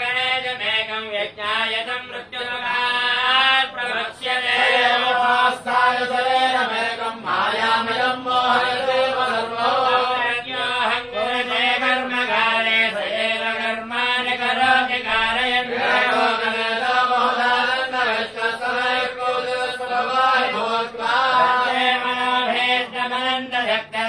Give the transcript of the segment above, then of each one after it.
गणेशमेकम् यज्ञायतम् मृत्युदुगात् प्रवक्ष्यदेवस्ताय शरेणमेकम् मायामयम् मोहनदेव सर्वोज्ञाहङ्गुरजे कर्मकारे स एव कर्माणि करोति कारयन् मनोभेद्यमनन्तशक्तः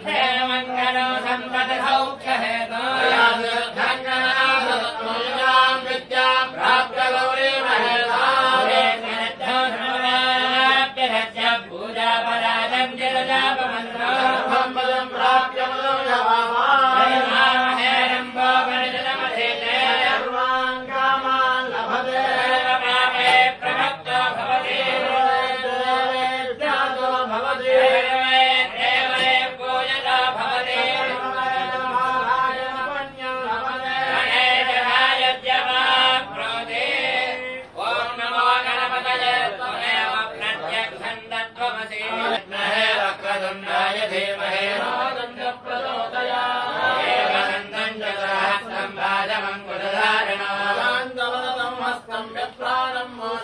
औख्यहेन धन्यनाम विद्या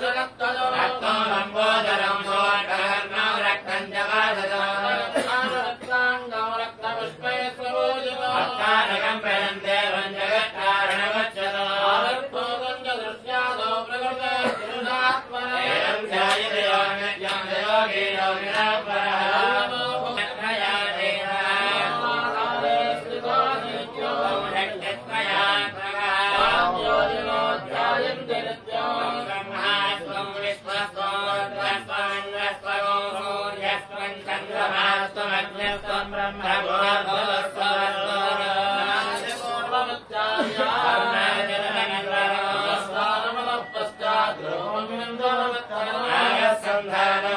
జగత్కారణవచ్చదో Sandhana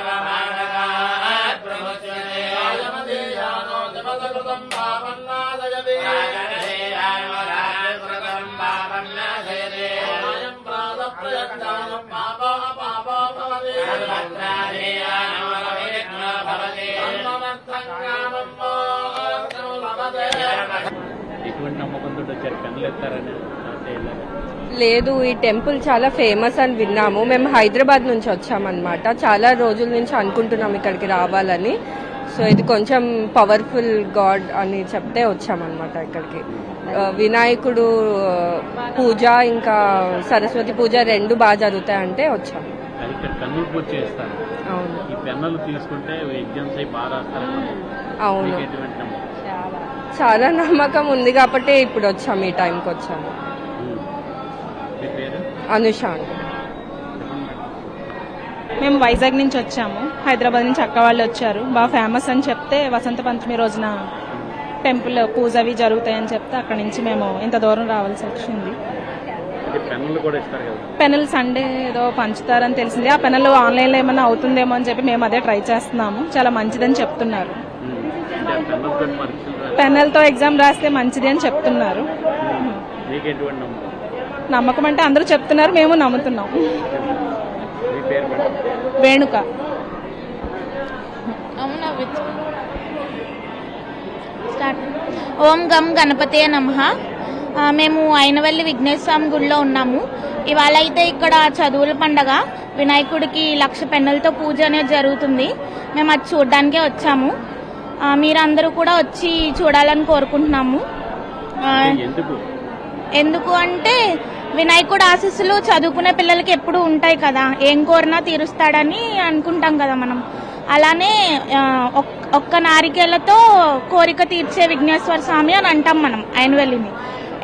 లేదు ఈ టెంపుల్ చాలా ఫేమస్ అని విన్నాము. మేము హైదరాబాద్ నుంచి వచ్చామన్నమాట. చాలా రోజుల నుంచి అనుకుంటున్నాం ఇక్కడికి రావాలని. సో ఇది కొంచెం పవర్ఫుల్ గాడ్ అని చెప్తే వచ్చామన్నమాట ఇక్కడికి. ఆ, వినాయకుడు పూజ ఇంకా సరస్వతి పూజ రెండు బాగా జరుగుతాయంటే వచ్చాము అవును. ఈ పెన్నులు తీసుకుంటే ఎగ్జామ్స్ అయి బాగా రాస్తారు. అవును. చాలా నమ్మకం ఉంది కాబట్టి ఇప్పుడు వచ్చాము ఈ టైంకి వచ్చాము. అనుష అండి. మేము వైజాగ్ నుంచి వచ్చాము. హైదరాబాద్ నుంచి అక్క వాళ్ళు వచ్చారు. బాగా ఫేమస్ అని చెప్తే వసంత పంచమి రోజున టెంపుల్ పూజ అవి జరుగుతాయని చెప్తే అక్కడ నుంచి మేము ఇంత దూరం రావాల్సి వచ్చింది. అంటే పెన్నులు కూడా ఇస్తారు కదా? పెన్నులు సండే ఏదో పంచుతారని తెలిసింది. ఆ పెన్నులు ఆన్లైన్లో ఏమన్నా అవుతుందేమో అని చెప్పి మేము అదే ట్రై చేస్తున్నాము. చాలా మంచిదని చెప్తున్నారు. పెన్నులతో ఎగ్జామ్ రాస్తే మంచిది అని చెప్తున్నారు. నమ్మకం? అంటే అందరూ చెప్తున్నారు మేము నమ్ముతున్నాం. వేణుక. ఓం గం గణపతే నమ. మేము అయినవల్లి విఘ్నేశ్వర స్వామి గుడిలో ఉన్నాము. ఇవాళ అయితే ఇక్కడ చదువుల పండగ. వినాయకుడికి లక్ష పెన్నులతో పూజ అనేది జరుగుతుంది. మేము అది చూడడానికే వచ్చాము. మీరందరూ కూడా వచ్చి చూడాలని కోరుకుంటున్నాము. ఎందుకు? అంటే వినాయకుడు ఆశీస్సులు చదువుకునే పిల్లలకి ఎప్పుడు ఉంటాయి కదా. ఏం కోరినా తీరుస్తాడని అనుకుంటాం కదా మనం. అలానే ఒక్క నారికేళ్ళతో కోరిక తీర్చే విఘ్నేశ్వర స్వామి అని అంటాం మనం ఆయన వెళ్ళింది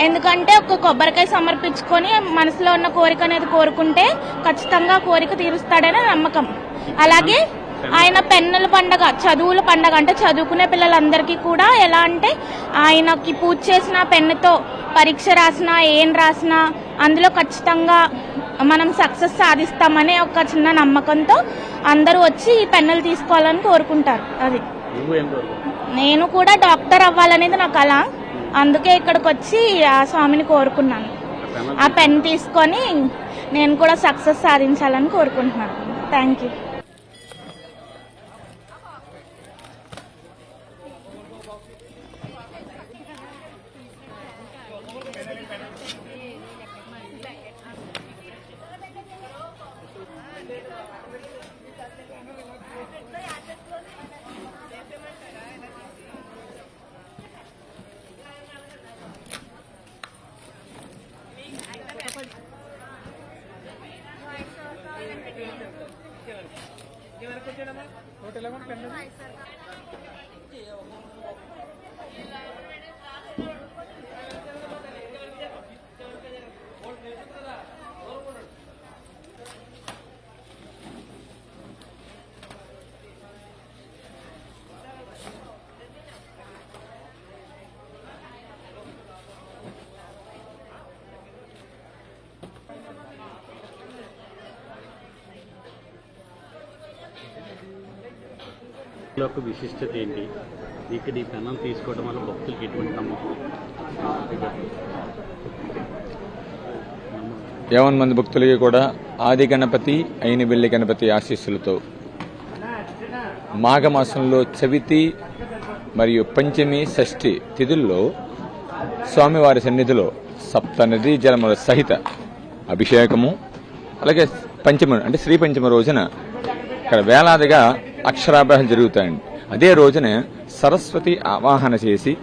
ఎందుకంటే ఒక కొబ్బరికాయ సమర్పించుకొని మనసులో ఉన్న కోరిక అనేది కోరుకుంటే ఖచ్చితంగా కోరిక తీరుస్తాడని నమ్మకం. అలాగే ఆయన పెన్నుల పండగ చదువుల పండగ అంటే చదువుకునే పిల్లలందరికీ కూడా ఎలా అంటే ఆయనకి పూజ చేసిన పెన్నుతో పరీక్ష రాసినా ఏం రాసినా అందులో ఖచ్చితంగా మనం సక్సెస్ సాధిస్తామనే ఒక చిన్న నమ్మకంతో అందరూ వచ్చి ఈ పెన్నులు తీసుకోవాలని కోరుకుంటారు. అది. నేను కూడా డాక్టర్ అవ్వాలనేది నా కళ. అందుకే ఇక్కడికి వచ్చి ఆ స్వామిని కోరుకున్నాను. ఆ పెన్ తీసుకొని నేను కూడా సక్సెస్ సాధించాలని కోరుకుంటున్నాను. Thank you. తెలంగాణ యొక్క విశిష్టత ఏంటి? ఇక్కడ ఈ పెన్నం తీసుకోవడం వల్ల భక్తులకి ఎటువంటి నమ్మకం? యావన్ మంది భక్తులకి కూడా ఆది గణపతి అయిన వెళ్ళి గణపతి ఆశీస్సులతో మాఘమాసంలో చవితి మరియు పంచమి షష్ఠి తిథుల్లో స్వామివారి సన్నిధిలో సప్త నదీ జలముల సహిత అభిషేకము అలాగే పంచమ అంటే శ్రీ పంచమ రోజున ఇక్కడ వేలాదిగా అక్షరాభ్యాసం జరుగుతాయండి. అదే రోజున సరస్వతి ఆవాహన చేసి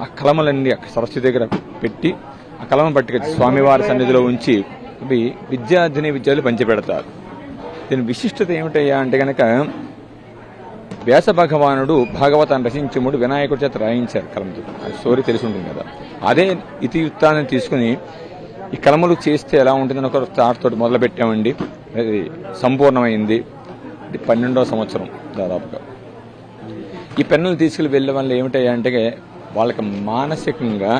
ఆ కలమలన్నీ సరస్వతి దగ్గర పెట్టి ఆ కలమ పట్టుకొచ్చి స్వామివారి సన్నిధిలో ఉంచి అవి విద్యార్థిని విద్యార్థులు పంచిపెడతారు. దీని విశిష్టత ఏమిటయ్యా అంటే గనక వ్యాస భగవానుడు భాగవతాన్ని రచించముడు వినాయకుడి చేత రాయించారు కలంతో ఆ స్టోరీ తెలిసి ఉంటుంది కదా. అదే ఇతియుత్తాన్ని తీసుకుని ఈ కలములు చేస్తే ఎలా ఉంటుందని ఒక థాట్ మొదలుపెట్టామండి. మొదలు పెట్టామండి అది సంపూర్ణమైంది. ఇది పన్నెండవ సంవత్సరం దాదాపుగా. ఈ పెన్నులు తీసుకుని వెళ్ళే వల్ల ఏమిటంటే అంటే వాళ్ళకి మానసికంగా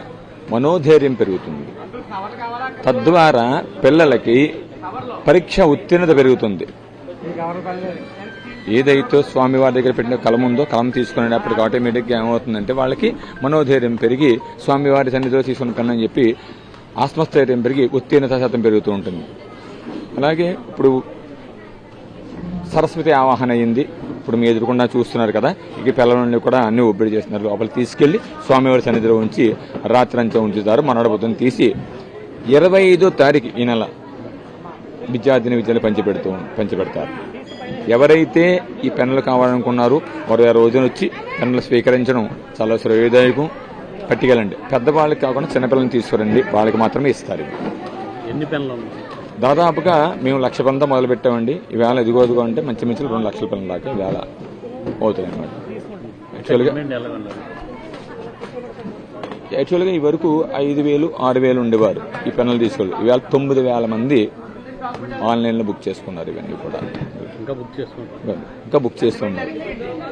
మనోధైర్యం పెరుగుతుంది. తద్వారా పిల్లలకి పరీక్ష ఉత్తీర్ణత పెరుగుతుంది. ఏదైతే స్వామివారి దగ్గర పెట్టిన కలం ఉందో కలం తీసుకునేటప్పటికి ఆటోమేటిక్గా ఏమవుతుందంటే వాళ్ళకి మనోధైర్యం పెరిగి స్వామివారి సన్నిధిలో తీసుకున్న పెన్ను అని చెప్పి ఆత్మస్థైర్యం పెరిగి ఉత్తీర్ణత శాతం పెరుగుతూ ఉంటుంది. అలాగే ఇప్పుడు సరస్వతి ఆవాహన అయింది. ఇప్పుడు మీ ఎదురుకుండా చూస్తున్నారు కదా ఇక పిల్లల నుండి కూడా అన్ని ఒబ్బిడి చేస్తున్నారు. లోపల తీసుకెళ్ళి స్వామివారి సన్నిధిలో ఉంచి రాత్రి అంతా ఉంచుతారు. మనడబుద్ధం తీసి ఇరవై ఐదో తారీఖు ఈ నెల విద్యార్థిని విద్యలు పంచిపెడుతూ పంచిపెడతారు. ఎవరైతే ఈ పెన్నులు కావాలనుకున్నారో వారు ఆ రోజున వచ్చి పెన్నులు స్వీకరించడం చాలా శ్రేయదాయకం. పట్టుకెళ్ళండి. పెద్దవాళ్ళకి కాకుండా చిన్నపిల్లల్ని తీసుకురండి. వాళ్ళకి మాత్రమే ఇస్తారు. ఎన్ని పెన్నులు ఉన్నాయి? దాదాపుగా మేము లక్ష పనులతో మొదలు పెట్టామండి ఈవేళ ఇదిగో ఇదిగో అంటే మంచి మంచి రెండు లక్షల పనులు దాకా ఈవేళ అవుతాయి అనమాట యాక్చువల్గా యాక్చువల్గా ఈ వరకు ఐదు వేలు ఆరు వేలు ఉండేవారు ఈ పెన్నులు తీసుకెళ్ళి. ఈవేళ తొమ్మిది వేల మంది ఆన్లైన్లో బుక్ చేసుకున్నారు ఇవన్నీ కూడా. ఇంకా బుక్ చేసుకుంటాం ఇంకా బుక్ చేస్తున్నారు.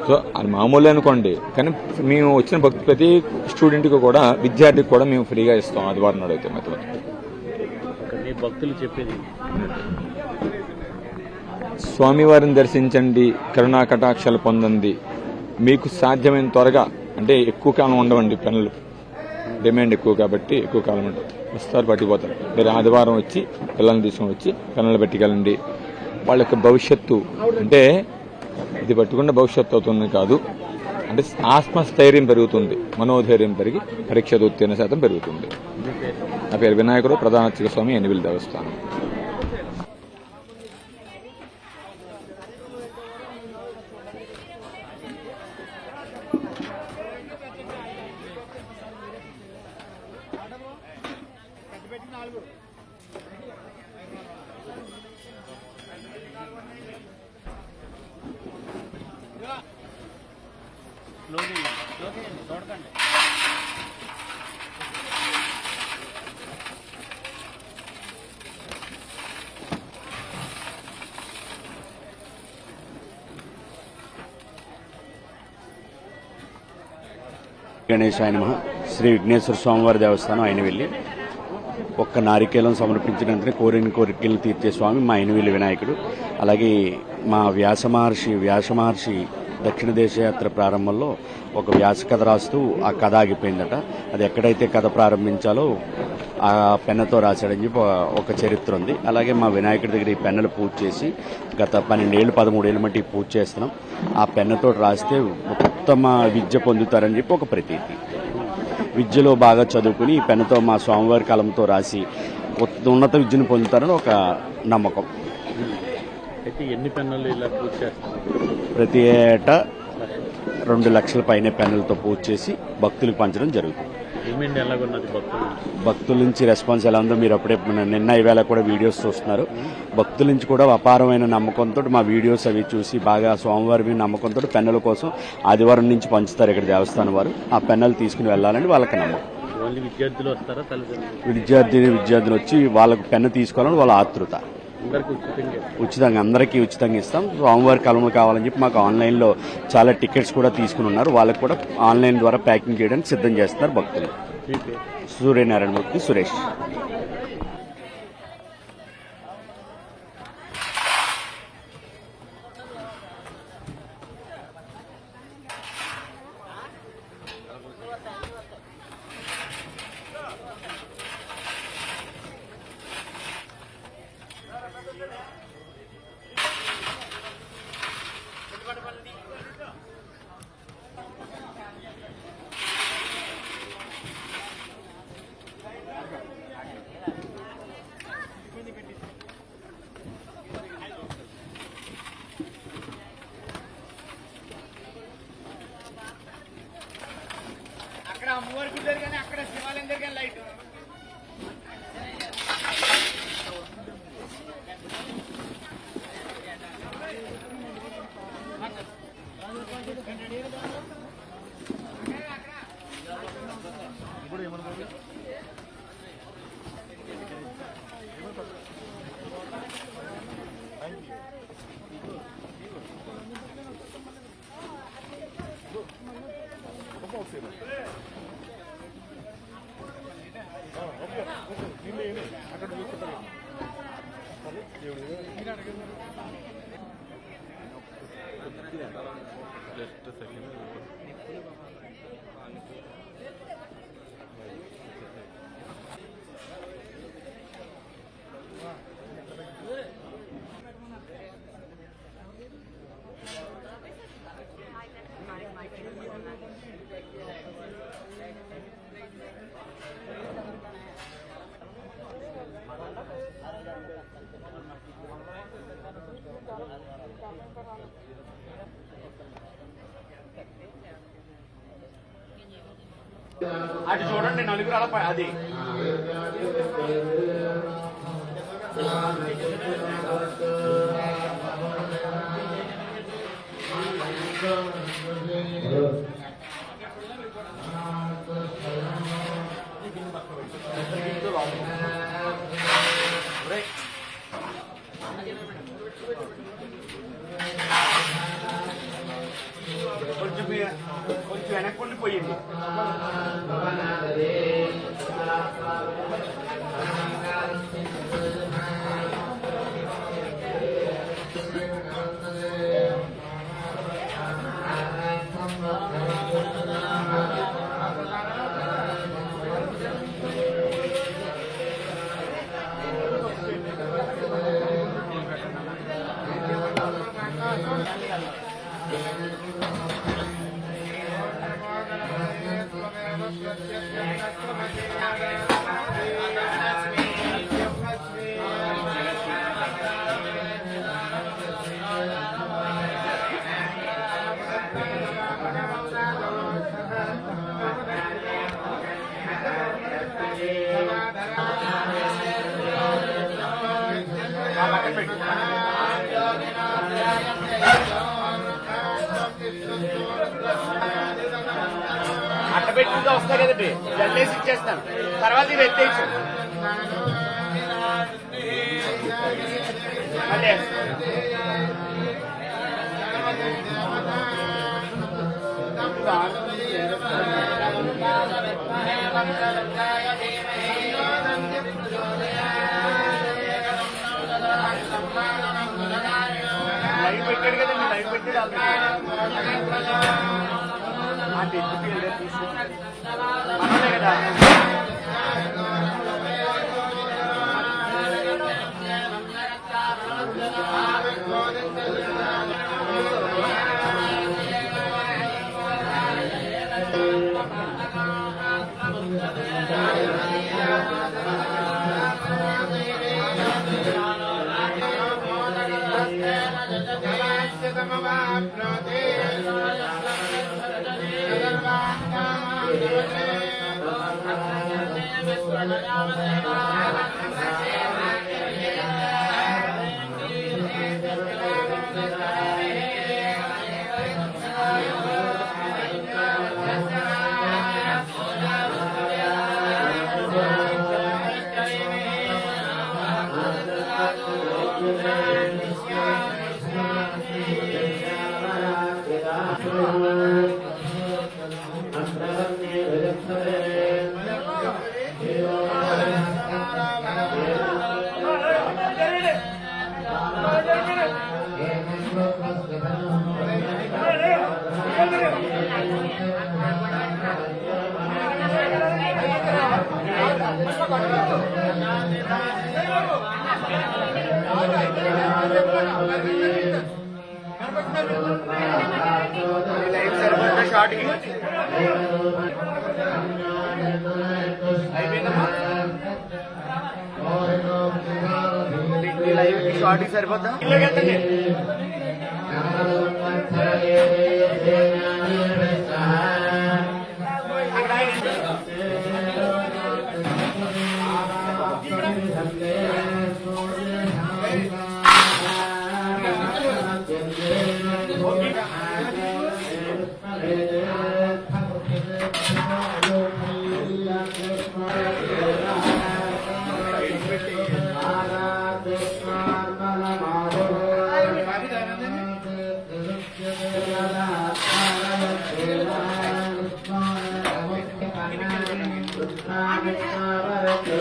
సో అది మామూలు అనుకోండి. కానీ మేము వచ్చిన భక్తు ప్రతి స్టూడెంట్కి కూడా విద్యార్థికి కూడా మేము ఫ్రీగా ఇస్తాం ఆదివారం నాడు అయితే మొత్తం మీ భక్తులు చెప్పేది. స్వామివారిని దర్శించండి కరుణా కటాక్షాలు పొందండి. మీకు సాధ్యమైన త్వరగా అంటే ఎక్కువ కాలం ఉండవండి పనులు. డిమాండ్ ఎక్కువ కాబట్టి ఎక్కువ కాలం ఉంటుంది వస్తారు పట్టిపోతారు. మీరు ఆదివారం వచ్చి పిల్లల్ని తీసుకొని వచ్చి పెన్నులు పెట్టుకెళ్ళండి వాళ్ళ యొక్క భవిష్యత్తు అంటే ఇది పట్టుకున్న భవిష్యత్తు అవుతుంది కాదు. అంటే ఆత్మస్థైర్యం పెరుగుతుంది మనోధైర్యం పెరిగి పరీక్ష ఉత్తీర్ణ శాతం పెరుగుతుంది. నా పేరు వినాయకుడు ప్రధాన అర్చక స్వామి ఎనిమిది దేవస్థానం. గణేశాయ నమ. శ్రీ విఘ్నేశ్వర స్వామివారి దేవస్థానం అయినవెల్లి. ఒక్క నారికేలం సమర్పించినంతనే కోరిన కోరికలను తీర్చే స్వామి మా అయినవెల్లి వినాయకుడు. అలాగే మా వ్యాస మహర్షి వ్యాస మహర్షి దక్షిణ దేశయాత్ర ప్రారంభంలో ఒక వ్యాస కథ రాస్తూ ఆ కథ ఆగిపోయిందట. అది ఎక్కడైతే కథ ప్రారంభించాలో ఆ పెన్నతో రాశాడని చెప్పి ఒక చరిత్ర ఉంది. అలాగే మా వినాయకుడి దగ్గర ఈ పెన్నులు పూజ చేసి గత పన్నెండేళ్ళు పదమూడేళ్ళ మట్టి పూజ చేస్తున్నాం. ఆ పెన్నతో రాస్తే ఉత్తమ విద్య పొందుతారని చెప్పి ఒక ప్రతీతి. విద్యలో బాగా చదువుకుని ఈ పెన్నుతో మా స్వామివారి కలంతో రాసి ఉన్నత విద్యను పొందుతారని ఒక నమ్మకం. అయితే ఎన్ని పెన్నులు ఇలా పూజ చేస్తారు? ప్రతి ఏటా రెండు లక్షల పైన పెన్నులతో పూజ చేసి భక్తులకు పంచడం జరుగుతుంది. డిమాండ్ ఎలాగున్నది భక్తులు? భక్తుల నుంచి రెస్పాన్స్ ఎలా ఉందో మీరు అప్పుడే నిన్న ఈవేళ కూడా వీడియోస్ చూస్తున్నారు. భక్తుల నుంచి కూడా అపారమైన నమ్మకంతో మా వీడియోస్ అవి చూసి బాగా స్వామివారి నమ్మకంతో పెన్నుల కోసం ఆదివారం నుంచి పంచుతారు ఇక్కడ దేవస్థానం వారు. ఆ పెన్నులు తీసుకుని వెళ్ళాలని వాళ్ళకి నమ్మకం. విద్యార్థులు వస్తారా విద్యార్థిని విద్యార్థులు వచ్చి వాళ్ళకు పెన్ను తీసుకోవాలని వాళ్ళ ఆతృత. ఉచితంగా అందరికీ ఉచితంగా ఇస్తాం. స్వామివారి కలములు కావాలని చెప్పి మాకు ఆన్లైన్లో చాలా టికెట్స్ కూడా తీసుకుని ఉన్నారు. వాళ్ళకి కూడా ఆన్లైన్ ద్వారా ప్యాకింగ్ చేయడానికి సిద్ధం చేస్తున్నారు భక్తులు. సూర్యనారాయణ మూర్తి సురేష్. అటు చూడండి నలుగురు అలా అది Thank you. కొంచెం వెనక్కి ఉండిపోయింది ఆ వస్తాయి కదండి. జల్లేసి ఇచ్చేస్తాను తర్వాత ఇది ఎత్తేయచ్చు. అదే లైవ్ పెట్టాడు కదండి లైవ్ పెట్టాడు కదా Yeah. లైవ్కి سبحانك ربنا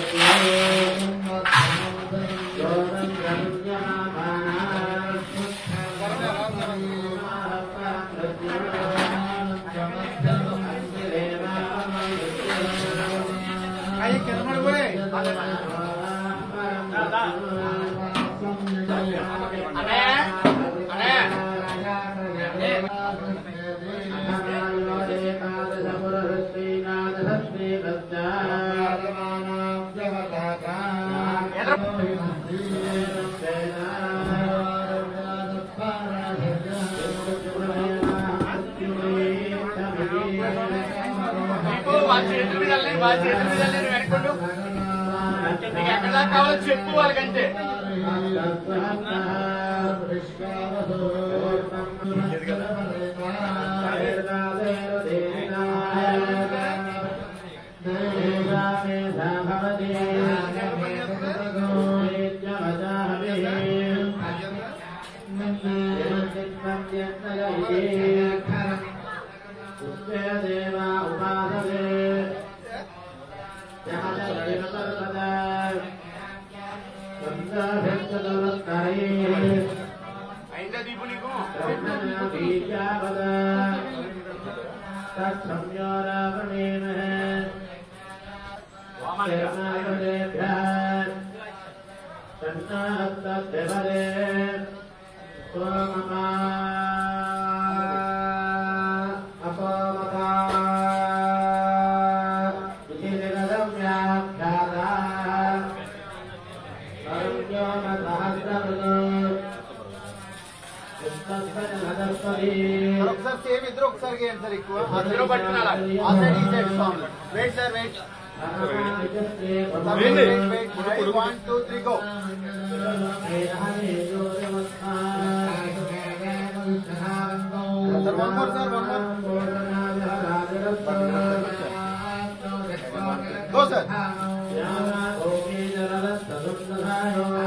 నీకు ఎక్కడ కావాలో చెప్పు వాళ్ళకంటే ఒకసారి సేమ్ ఇద్దరు ఒకసారి గేమ్ ఎక్కువ? అందరూ పట్టుకున్నారా? ఆ సైడ్ ఈ side Really? Ready? One, two, three, go. Sir, one more, sir, one more. Go, sir.